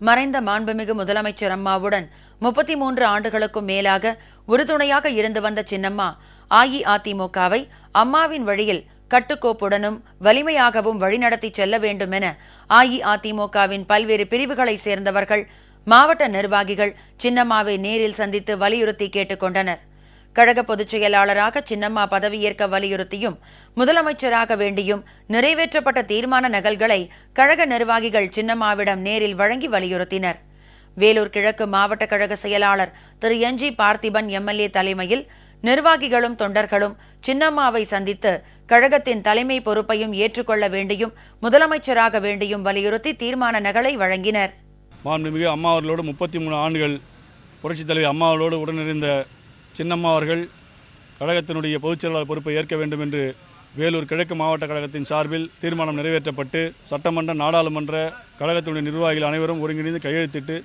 மறைந்த மாண்புமிகு முதலமைச்சர் அம்மாவுடன் முப்பத்தி மூன்று ஆண்டுகளுக்கும் மேலாக உறுதுணையாக இருந்து வந்த சின்னம்மா அஇஅதிமுகவை அம்மாவின் வழியில் கட்டுக்கோப்புடனும் வலிமையாகவும் வழிநடத்தி செல்ல வேண்டும் என அஇஅதிமுகவின் பல்வேறு பிரிவுகளைச் சேர்ந்தவர்கள் மாவட்ட நிர்வாகிகள் சின்னம்மாவை நேரில் சந்தித்து வலியுறுத்தி கேட்டுக்கொண்டனர் கழக பொதுச் செயலாளராக சின்னம்மா பதவியேற்க வலியுறுத்தியும் முதலமைச்சராக வேண்டியும் நிறைவேற்றப்பட்ட தீர்மான நகல்களை கழக நிர்வாகிகள் சின்னம்மாவிடம் நேரில் வழங்கி வலியுறுத்தினர். வேலூர் கிழக்கு மாவட்ட கழக செயலாளர் திரு. என். ஜி. பார்த்திபன் எம்எல்ஏ தலைமையில் நிர்வாகிகளும் தொண்டர்களும் சின்னம்மாவை சந்தித்து கழகத்தின் தலைமை பொறுப்பையும் ஏற்றுக்கொள்ள வேண்டியும் முதலமைச்சராக வேண்டியும் வலியுறுத்தி தீர்மான நகலை வழங்கினர். மாண்புமிகு அம்மா அவர்களோடு முப்பத்தி மூணு ஆண்டுகள் புரட்சித் தலைவி அம்மா அவர்களோடு உடனிருந்த சின்னம்மா அவர்கள் கழகத்தினுடைய பொதுச் செயலாளர் பொறுப்பை ஏற்க வேண்டும் என்று வேலூர் கிழக்கு மாவட்ட கழகத்தின் சார்பில் தீர்மானம் நிறைவேற்றப்பட்டு சட்டமன்ற நாடாளுமன்ற கழகத்தினுடைய நிர்வாகிகள் அனைவரும் ஒருங்கிணைந்து கையெழுத்திட்டு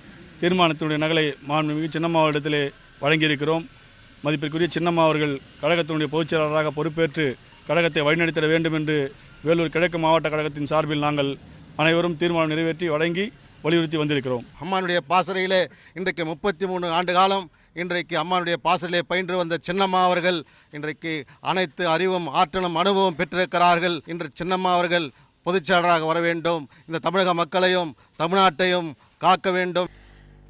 தீர்மானத்தினுடைய நகலை மாண்புமிகு சின்னம்மா அவரிடத்திலே வழங்கியிருக்கிறோம். மதிப்பிற்குரிய சின்னம்மா அவர்கள் கழகத்தினுடைய பொதுச்செயலாளராக பொறுப்பேற்று கழகத்தை வழிநடத்திட வேண்டும் என்று வேலூர் கிழக்கு மாவட்ட கழகத்தின் சார்பில் நாங்கள் அனைவரும் தீர்மானம் நிறைவேற்றி வழங்கி வலியுறுத்தி வந்திருக்கிறோம். அம்மானுடைய பாசறையிலே இன்றைக்கு முப்பத்தி மூணு ஆண்டு காலம் இன்றைக்கு அம்மானுடைய பாசலே பயின்று வந்த சின்னம்மா அவர்கள் இன்றைக்கு அனைத்து அறிவும் ஆற்றலும் அனுபவம் பெற்றிருக்கிறார்கள். இன்று சின்னம்மா அவர்கள் பொதுச்செயலராக வர வேண்டும். இந்த தமிழக மக்களையும் தமிழ்நாட்டையும் காக்க வேண்டும்.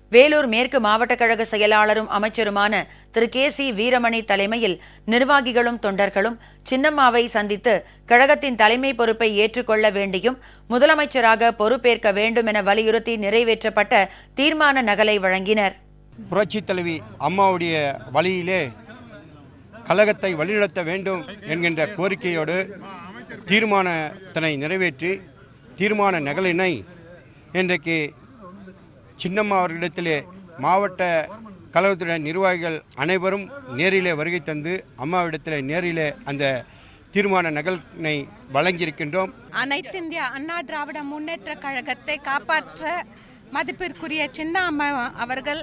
வேலூர் மேற்கு மாவட்ட கழக செயலாளரும் அமைச்சருமான திரு. கே. சி. வீரமணி தலைமையில் நிர்வாகிகளும் தொண்டர்களும் சின்னம்மாவை சந்தித்து கழகத்தின் தலைமை பொறுப்பை ஏற்றுக்கொள்ள வேண்டியும் முதலமைச்சராக பொறுப்பேற்க வேண்டும் என வலியுறுத்தி நிறைவேற்றப்பட்ட தீர்மான நகலை வழங்கினர். புரட்சி தலைவி அம்மாவுடைய வழியிலே கழகத்தை வழிநடத்த வேண்டும் என்கின்ற கோரிக்கையோடு தீர்மானத்தினை நிறைவேற்றி தீர்மான நகலினை இன்றைக்கு சின்னம்மா அவர்களிடத்திலே மாவட்ட கழகத்துடைய நிர்வாகிகள் அனைவரும் நேரிலே வருகை தந்து அம்மாவிடத்தில் நேரிலே அந்த தீர்மான நகலினை வழங்கியிருக்கின்றோம். அனைத்து இந்தியா அண்ணா திராவிட முன்னேற்ற கழகத்தை காப்பாற்ற மதிப்பிற்குரிய சின்ன அம்மா அவர்கள்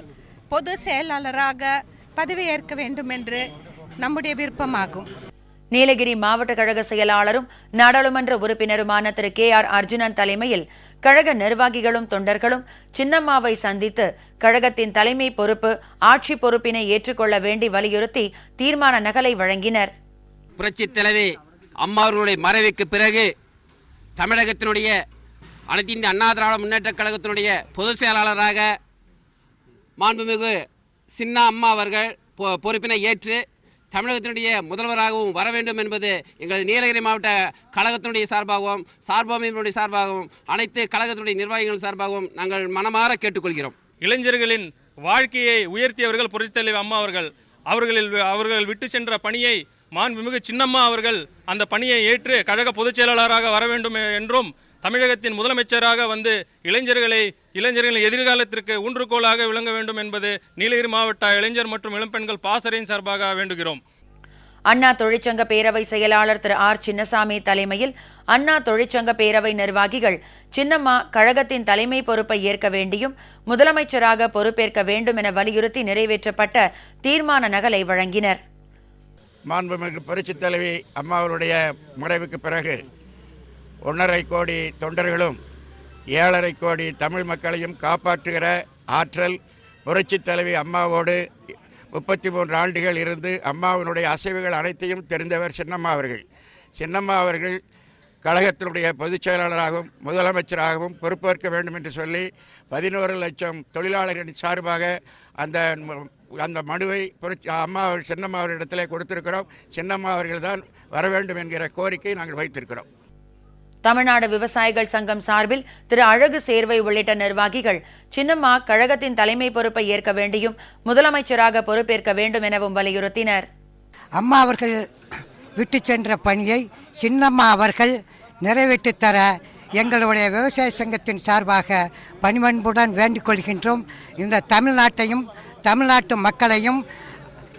பொது செயலாளராக பதவியேற்க வேண்டும் என்று நம்முடைய விருப்பமாகும். நீலகிரி மாவட்ட கழக செயலாளரும் நாடாளுமன்ற உறுப்பினருமான திரு கே ஆர் அர்ஜுனன் தலைமையில் கழக நிர்வாகிகளும் தொண்டர்களும் சின்னம்மாவை சந்தித்து கழகத்தின் தலைமை பொறுப்பு ஆட்சி பொறுப்பினை ஏற்றுக்கொள்ள வேண்டி வலியுறுத்தி தீர்மான நகலை வழங்கினர். புரட்சி தலைவி அம்மா அவர்களுடைய மறைவுக்கு பிறகு தமிழகத்தினுடைய அனைத்து இந்திய அண்ணா திராவிட முன்னேற்றக் கழகத்தினுடைய பொதுச் செயலாளராக மாண்புமிகு சின்ன அம்மா அவர்கள் பொ- பொறுப்பினை ஏற்று தமிழகத்தினுடைய முதல்வராகவும் வர வேண்டும் என்பது எங்களது நீலகிரி மாவட்ட கழகத்தினுடைய சார்பாகவும் சார்பமைப்பினுடைய சார்பாகவும் அனைத்து கழகத்தினுடைய நிர்வாகிகள் சார்பாகவும் நாங்கள் மனமாற கேட்டுக்கொள்கிறோம். இளைஞர்களின் வாழ்க்கையை உயர்த்தியவர்கள் புரட்சித்தலைவி அம்மா அவர்கள். அவர்களில் அவர்கள் விட்டு சென்ற பணியை மாண்புமிகு சின்னம்மா அவர்கள் அந்த பணியை ஏற்று கழக பொதுச் செயலாளராக வர வேண்டும் என்றும் தமிழகத்தின் முதலமைச்சராக வந்து இளைஞர்களை இளைஞர்களின் எதிர்காலத்திற்கு ஊன்றுகோலாக விளங்க வேண்டும் என்பது நீலகிரி மாவட்ட இளைஞர் மற்றும் இளம்பெண்கள் பாசறையின் சார்பாக வேண்டுகிறோம். அண்ணா தொழிற்சங்க பேரவை செயலாளர் திரு ஆர். சின்னசாமி தலைமையில் அண்ணா தொழிற்சங்க பேரவை நிர்வாகிகள் சின்னம்மா கழகத்தின் தலைமை பொறுப்பை ஏற்க வேண்டியும் முதலமைச்சராக பொறுப்பேற்க வேண்டும் என வலியுறுத்தி நிறைவேற்றப்பட்ட தீர்மான நகலை வழங்கினர். மாண்புமிகு புரட்சித் தலைவி அம்மாவருடைய மறைவுக்கு பிறகு ஒன்றரை கோடி தொண்டர்களும் ஏழரை கோடி தமிழ் மக்களையும் காப்பாற்றுகிற ஆற்றல் புரட்சித் தலைவி அம்மாவோடு முப்பத்தி மூன்று ஆண்டுகள் இருந்து அம்மாவினுடைய அசைவுகள் அனைத்தையும் தெரிந்தவர் சின்னம்மா அவர்கள். சின்னம்மா அவர்கள் கழகத்தினுடைய பொதுச் செயலாளராகவும் முதலமைச்சராகவும் பொறுப்பேற்க வேண்டும் என்று சொல்லி பதினோரு லட்சம் தொழிலாளர்களின் சார்பாக அந்த அந்த மனுவை புரட்சி அம்மா அவர் சின்னம்மா அவர்களிடத்திலே கொடுத்திருக்கிறோம். சின்னம்மா அவர்கள் தான் வர வேண்டும் என்கிற கோரிக்கை நாங்கள் வைத்திருக்கிறோம். தமிழ்நாடு விவசாயிகள் சங்கம் சார்பில் திரு அழகு சேர்வை உள்ளிட்ட நிர்வாகிகள் சின்னம்மா கழகத்தின் தலைமை பொறுப்பை ஏற்க வேண்டியும் முதலமைச்சராக பொறுப்பேற்க வேண்டும் எனவும் வலியுறுத்தினர். அம்மா அவர்கள் விட்டு சென்ற பணியை சின்னம்மா அவர்கள் நிறைவேற்றி தர எங்களுடைய விவசாய சங்கத்தின் சார்பாக பணிவன்புடன் வேண்டிக் கொள்கின்றோம். இந்த தமிழ்நாட்டையும் தமிழ்நாட்டு மக்களையும்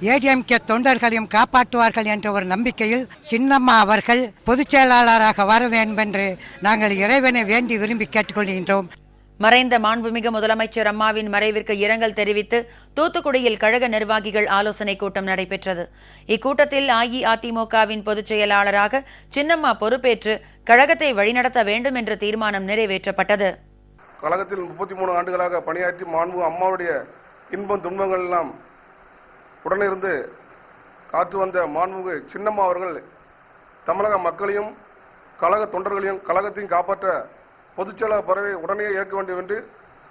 ஏடிஎம்கே தொண்டர்களையும் காப்பாற்றுவார்கள் என்ற ஒரு நம்பிக்கையில் சின்னம்மா அவர்கள் பொதுச் செயலாளராக வர வேண்டும் என்று நாங்கள் இறைவனை வேண்டி விரும்பி கேட்டுக்கொள்கின்றோம். மறைந்த மாண்புமிகு முதலமைச்சர் அம்மாவின் மறைவிற்கு இரங்கல் தெரிவித்து தூத்துக்குடியில் கழக நிர்வாகிகள் ஆலோசனை கூட்டம் நடைபெற்றது. இக்கூட்டத்தில் அஇஅதிமுகவின் பொதுச் செயலாளராக சின்னம்மா பொறுப்பேற்று கழகத்தை வழிநடத்த வேண்டும் என்ற தீர்மானம் நிறைவேற்றப்பட்டது. கழகத்தில் முப்பத்தி மூணு ஆண்டுகளாக பணியாற்றி மாண்பு அம்மாவுடைய இன்பம் துன்பங்கள் எல்லாம் உடனிருந்து காற்று வந்த மாண்புமிகு சின்னம்மா அவர்கள் தமிழக மக்களையும் கழக தொண்டர்களையும் கழகத்தையும் காப்பாற்ற பொதுச்செயலாளர் பறவை உடனே ஏற்க வேண்டும் என்று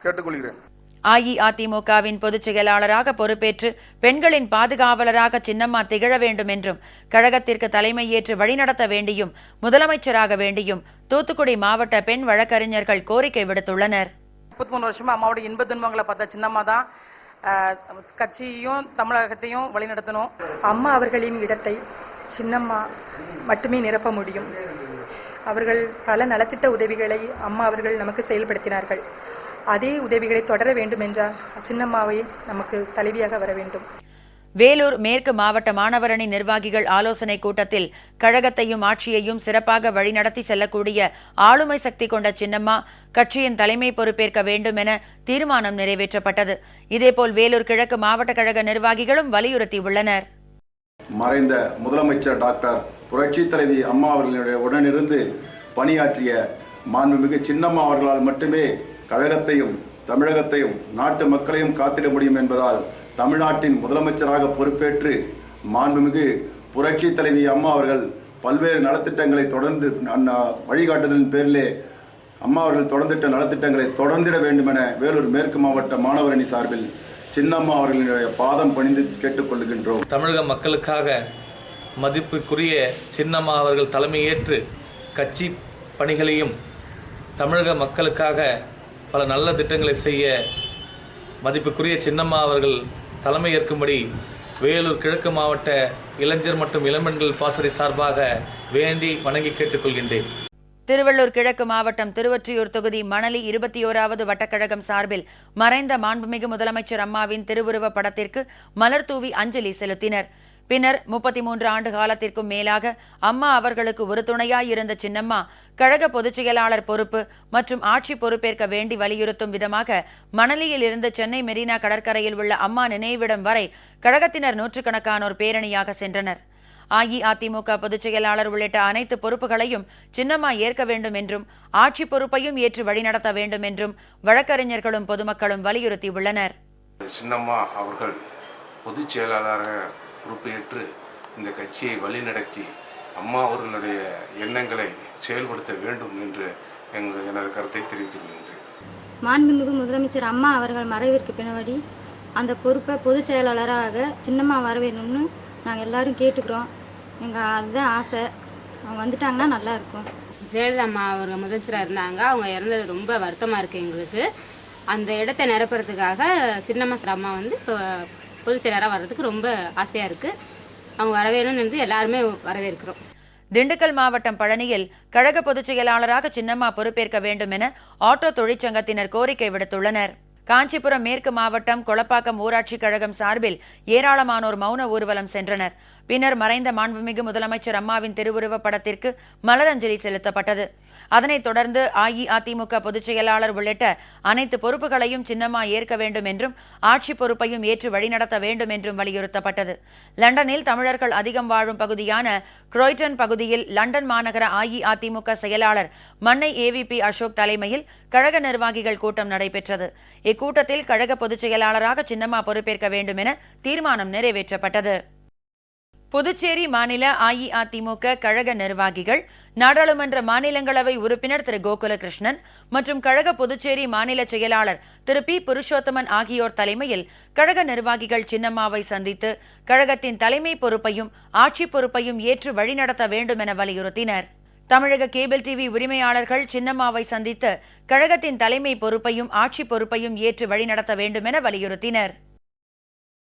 கேட்டுக்கொள்கிறேன். அஇஅதிமுகவின் பொதுச் செயலாளராக பொறுப்பேற்று பெண்களின் பாதுகாவலராக சின்னம்மா திகழ வேண்டும் என்றும் கழகத்திற்கு தலைமையேற்று வழிநடத்த வேண்டியும் முதலமைச்சராக வேண்டியும் தூத்துக்குடி மாவட்ட பெண் வழக்கறிஞர்கள் கோரிக்கை விடுத்துள்ளனர். முப்பத்தி மூணு வருஷமா அம்மாவோட இன்ப துன்பங்களை பார்த்த சின்னம்மா தான் கட்சியும் கட்சியையும் தமிழகத்தையும் வழிநடத்தணும். அம்மா அவர்களின் இடத்தை சின்னம்மா மட்டுமே நிரப்ப முடியும். அவர்கள் பல நலத்திட்ட உதவிகளை அம்மா அவர்கள் நமக்கு செயல்படுத்தினார்கள். அதே உதவிகளை தொடர வேண்டும் என்றால் சின்னம்மாவை நமக்கு தலைவியாக வர வேண்டும். வேலூர் மேற்கு மாவட்ட மாணவரணி நிர்வாகிகள் ஆலோசனை கூட்டத்தில் கழகத்தையும் ஆட்சியையும் சிறப்பாக வழிநடத்தி செல்லக்கூடிய ஆளுமை சக்தி கொண்ட சின்னம்மா கட்சியின் தலைமை பொறுப்பேற்க வேண்டும் என தீர்மானம் நிறைவேற்றப்பட்டது. இதேபோல் வேலூர் கிழக்கு மாவட்ட கழக நிர்வாகிகளும் வலியுறுத்தியுள்ளனர். மறைந்த முதலமைச்சர் டாக்டர் புரட்சி தலைவி அம்மா அவர்களுடைய உடனிருந்து பணியாற்றிய மாண்புமிகு சின்னம்மா அவர்களால் மட்டுமே கழகத்தையும் தமிழகத்தையும் நாட்டு மக்களையும் காத்திட முடியும் என்பதால் தமிழ்நாட்டின் முதலமைச்சராக பொறுப்பேற்று மாண்புமிகு புரட்சி தலைவி அம்மா அவர்கள் பல்வேறு நலத்திட்டங்களை தொடர்ந்து வழிகாட்டுதலின் பேரிலே அம்மா அவர்கள் தொடர்ந்திட்ட நலத்திட்டங்களை தொடர்ந்திட வேண்டும் என வேலூர் மேற்கு மாவட்ட மாணவரணி சார்பில் சின்னம்மா அவர்களுடைய பாதம் பணிந்து கேட்டுக்கொள்கின்றோம். தமிழக மக்களுக்காக மதிப்புக்குரிய சின்னம்மா அவர்கள் தலைமையேற்று கட்சி பணிகளையும் தமிழக மக்களுக்காக பல நல்ல திட்டங்களை செய்ய மதிப்புக்குரிய சின்னம்மா அவர்கள் தலைமை ஏற்கும்படி வேலூர் கிழக்கு மாவட்ட இளைஞர் மற்றும் இளம்பெண்கள் பாசறை சார்பாக வேண்டி வணங்கி கேட்டுக்கொள்கின்றேன். திருவள்ளூர் கிழக்கு மாவட்டம் திருவொற்றியூர் தொகுதி மணலி இருபத்தி ஓராவது வட்டக்கழகம் சார்பில் மறைந்த மாண்புமிகு முதலமைச்சர் அம்மாவின் திருவுருவ படத்திற்கு மலர் தூவி அஞ்சலி செலுத்தினர். பின்னர் முப்பத்தி மூன்று ஆண்டு காலத்திற்கும் மேலாக அம்மா அவர்களுக்கு ஒரு துணையாய் இருந்த சின்னம்மா கழக பொதுச் செயலாளர் பொறுப்பு மற்றும் ஆட்சி பொறுப்பேற்க வேண்டி வலியுறுத்தும் விதமாக மணலியில் இருந்து சென்னை மெரினா கடற்கரையில் உள்ள அம்மா நினைவிடம் வரை கழகத்தினர் நூற்றுக்கணக்கானோர் பேரணியாக சென்றனர். அஇஅதிமுக பொதுச் செயலாளர் உள்ளிட்ட அனைத்து பொறுப்புகளையும் சின்னம்மா ஏற்க வேண்டும் என்றும் ஆட்சி பொறுப்பையும் ஏற்று வழிநடத்த வேண்டும் என்றும் வழக்கறிஞர்களும் பொதுமக்களும் வலியுறுத்தியுள்ளனர். சின்னம்மா அவர்கள் பொதுச் செயலாளராக பொறுப்பேற்று இந்த கட்சியை வழிநடத்தி அம்மா அவர்களுடைய எண்ணங்களை செயல்படுத்த வேண்டும் என்று எங்கள் எனது கருத்தை தெரிவித்துக் கொள்கின்றேன். மாண்புமிகு முதலமைச்சர் அம்மா அவர்கள் மறைவிற்கு பின்னாடி அந்த பொறுப்பை பொதுச் செயலாளராக சின்னம்மா வர வேணும்னு நாங்கள் எல்லாரும் கேட்டுக்கிறோம். எங்கள் அதுதான் ஆசை. அவங்க வந்துட்டாங்கன்னா நல்லா இருக்கும். ஜெயலலிதா அம்மா அவங்க முதலமைச்சராக இருந்தாங்க. அவங்க இறந்தது ரொம்ப வருத்தமாக இருக்குது எங்களுக்கு. அந்த இடத்த நிரப்புறதுக்காக சின்னம்மா சார் அம்மா வந்து இப்போ பொதுச் செயலராக வர்றதுக்கு ரொம்ப ஆசையாக இருக்குது அவங்க வரவேணும்னு வந்து எல்லாருமே வரவேற்கிறோம். திண்டுக்கல் மாவட்டம் பழனியில் கழக பொதுச் செயலாளராக சின்னம்மா பொறுப்பேற்க வேண்டும் என ஆட்டோ தொழிற்சங்கத்தினர் கோரிக்கை விடுத்துள்ளனர். காஞ்சிபுரம் மேற்கு மாவட்டம் கொளப்பாக்கம் ஊராட்சி கழகம் சார்பில் ஏராளமானோர் மௌன ஊர்வலம் சென்றனர். பின்னர் மறைந்த மாண்புமிகு முதலமைச்சர் அம்மாவின் திருவுருவ படத்திற்கு மலரஞ்சலி செலுத்தப்பட்டது. அதனைத் தொடர்ந்து அஇஅதிமுக பொதுச் செயலாளர் உள்ளிட்ட அனைத்து பொறுப்புகளையும் சின்னம்மா ஏற்க வேண்டும் என்றும் ஆட்சி பொறுப்பையும் ஏற்று வழிநடத்த வேண்டும் என்றும் வலியுறுத்தப்பட்டது. லண்டனில் தமிழர்கள் அதிகம் வாழும் பகுதியான குரோய்டன் பகுதியில் லண்டன் மாநகர அஇஅதிமுக செயலாளர் மன்னை ஏவிபி அசோக் தலைமையில் கழக நிர்வாகிகள் கூட்டம் நடைபெற்றது. இக்கூட்டத்தில் கழக பொதுச் செயலாளராக சின்னம்மா பொறுப்பேற்க வேண்டும் என தீர்மானம் நிறைவேற்றப்பட்டது. புதுச்சேரி மாநில அஇஅதிமுக கழக நிர்வாகிகள் நாடாளுமன்ற மாநிலங்களவை உறுப்பினர் திரு கோகுலகிருஷ்ணன் மற்றும் கழக புதுச்சேரி மாநில செயலாளர் திரு பி. புருஷோத்தமன் ஆகியோர் தலைமையில் கழக நிர்வாகிகள் சின்னம்மாவை சந்தித்து கழகத்தின் தலைமை பொறுப்பையும் ஆட்சி பொறுப்பையும் ஏற்று வழிநடத்த வேண்டும் என வலியுறுத்தினர். தமிழக கேபிள் டிவி உரிமையாளர்கள் சின்னம்மாவை சந்தித்து கழகத்தின் தலைமை பொறுப்பையும் ஆட்சி பொறுப்பையும் ஏற்று வழிநடத்த வேண்டும் என வலியுறுத்தினர்.